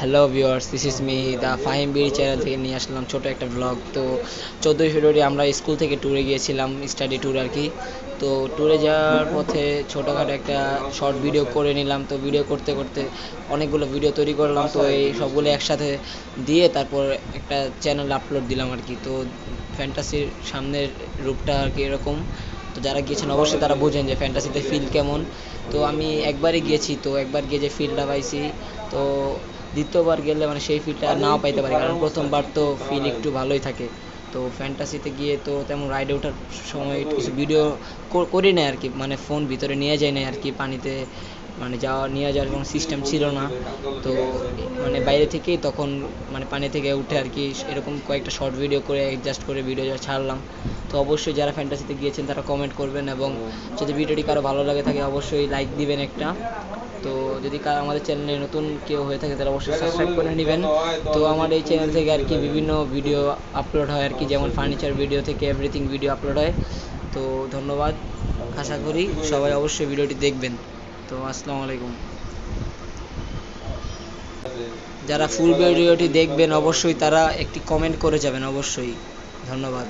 Hello viewers this is me the Fahim Biri channel থেকে নিয়ে আসলাম ছোট একটা ব্লগ তো চোদ্দোই ফেব্রুয়ারি আমরা স্কুল থেকে ট্যুরে গিয়েছিলাম স্টাডি ট্যুর আর কি। তো ট্যুরে যাওয়ার পথে ছোটোখাটো একটা শর্ট ভিডিও করে নিলাম। তো ভিডিও করতে করতে অনেকগুলো ভিডিও তৈরি করলাম। তো এই সবগুলো একসাথে দিয়ে তারপর একটা চ্যানেল আপলোড দিলাম আর কি। তো ফ্যান্টাসির সামনের রূপটা আর কি এরকম। তো যারা গিয়েছেন অবশ্যই তারা বোঝেন যে ফ্যান্টাসিতে ফিল কেমন। তো আমি একবারই গিয়েছি, তো একবার গিয়ে যে ফিলটা পাইছি, তো দ্বিতীয়বার গেলে মানে সেই ফিলটা নাও পাইতে পারি, কারণ প্রথমবার তো ফিল একটু ভালোই থাকে। তো ফ্যান্টাসিতে গিয়ে তো তেমন রাইডে ওঠার সময় কিছু ভিডিও করি না আর কি মানে ফোন ভিতরে নিয়ে যাই না আর কি, পানিতে মানে যাওয়া, নিয়ে যাওয়ার কোনো সিস্টেম ছিল না। তো মানে বাইরে থেকেই তখন মানে পানি থেকে উঠে আর কি এরকম কয়েকটা শর্ট ভিডিও করে অ্যাডজাস্ট করে ভিডিও ছাড়লাম। তো অবশ্যই যারা ফ্যান্টাসিতে গিয়েছেন তারা কমেন্ট করবেন এবং যদি ভিডিওটি কারও ভালো লাগে থাকে অবশ্যই লাইক দিবেন একটা। তো যদি কারও আমাদের চ্যানেলে নতুন কেউ হয়ে থাকে, তাহলে অবশ্যই সাবস্ক্রাইব করে নেবেন। তো আমার এই চ্যানেল থেকে আর কি বিভিন্ন ভিডিও আপলোড হয়, আর কি যেমন ফার্নিচার ভিডিও থেকে এভরিথিং ভিডিও আপলোড হয়। তো ধন্যবাদ, আশা করি সবাই অবশ্যই ভিডিওটি দেখবেন। তো আসসালামু আলাইকুম। যারা ফুল ভিডিওটি দেখবেন, অবশ্যই তারা একটি কমেন্ট করে যাবেন, অবশ্যই। ধন্যবাদ।